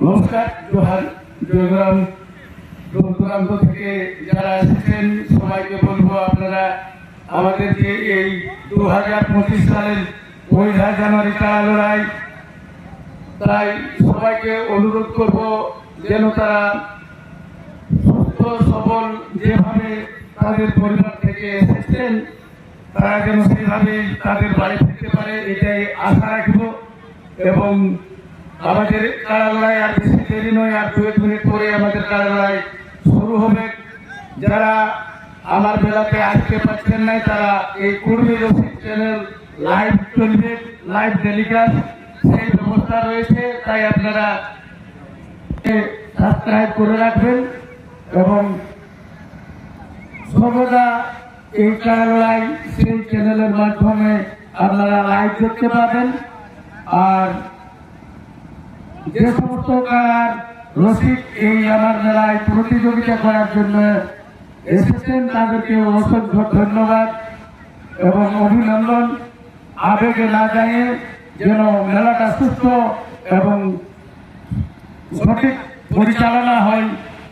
নমস্কার, জোহার, জয়গ্রাম দূর থেকে যারা এসেছেন, সবাইকে বলব আপনারা আমাদের এই দু হাজার পঁচিশ সালের পয়লা জানুয়ারি তারা তাই সবাইকে অনুরোধ করব যেন তারা সুস্থ, সবল, যেভাবে তাদের পরিবার থেকে এসেছেন তারা যেন সেইভাবে তাদের বাড়ি ফিরতে পারে, এটাই আশা রাখব। এবং আমাদের কারা লড়াই আর বেশি দেরি নয়, আর দু এক মিনিট পরে আমাদের কারা লড়াই শুরু হবে। যারা আমার বেলাতে আসতে পারছেন নাই, তারা এই কুর্মী রসিদ চ্যানেল লাইভ চলবে লাইভ টেলিকাস্ট সেই ব্যবস্থা রয়েছে, তাই আপনারা সাবস্ক্রাইব করে রাখবেন। এবং সর্বদা এই সেই চ্যানেলের মাধ্যমে আপনারা লাইভ দেখতে পাবেন। আর যে সমস্ত কার রসিদ এই আমার মেলায় প্রতিযোগিতা করার জন্য এসেছেন তাদেরকে অসংখ্য ধন্যবাদ এবং অভিনন্দন। আবেগে না যায় যেন মেলাটা সুস্থ এবং সঠিক পরিচালনা হয়,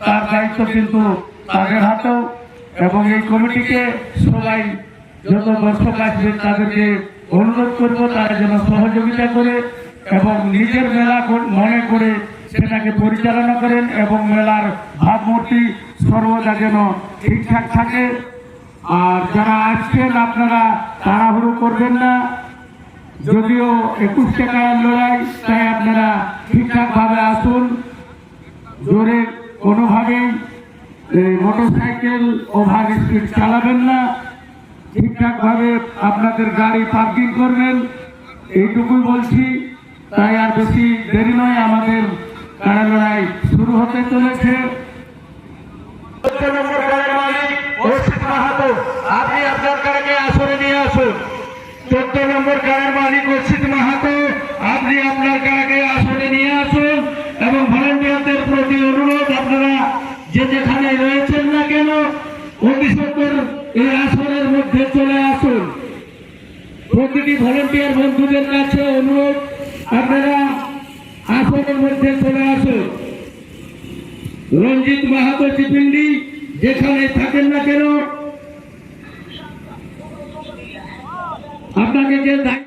তার দায়িত্ব কিন্তু তাদের হাতেও। এবং এই কমিটিকে সবাই যত দর্শক আসবে তাদেরকে অনুরোধ করব, তারা যেন সহযোগিতা করে এবং নিজের মেলা মনে করে সেটাকে পরিচালনা করেন এবং মেলার ভাবমূর্তি সর্বদা যেন ঠিকঠাক থাকে। আর যারা আসছেন, আপনারা তাড়াহুড়ো করবেন না। যদিও একুশ টাকার লড়াই, তাই আপনারা ঠিকঠাকভাবে আসুন। জোরে কোনোভাবেই মোটর সাইকেল ওভার স্পিড চালাবেন না। ঠিকঠাক ভাবে আপনাদের গাড়ি পার্কিং করবেন। এইটুকুই বলছি। তাই আর বেশি দেরি নয়, আমাদের কারা লড়াই শুরু হতে চলেছে। আপনি আপনার কারাকে আসরে নিয়ে আসুন। চোদ্দ নম্বর কারার মালিক অসিত মাহাতো, আপনি আপনার কারাকে আসরে নিয়ে আসুন এবং ভলেন্টিয়ারদের প্রতি অনুরোধ যে যেখানে রয়েছেন না কেন সত্তর এই আসরের মধ্যে চলে আসুন। প্রতিটি ভলেন্টিয়ার বন্ধুদের কাছে অনুরোধ, আপনারা আসরের মধ্যে চলে আসুন। রঞ্জিত মাহাতো চিপিন্ডি, যেখানে থাকেন না কেন, আপনাকে যে দায়িত্ব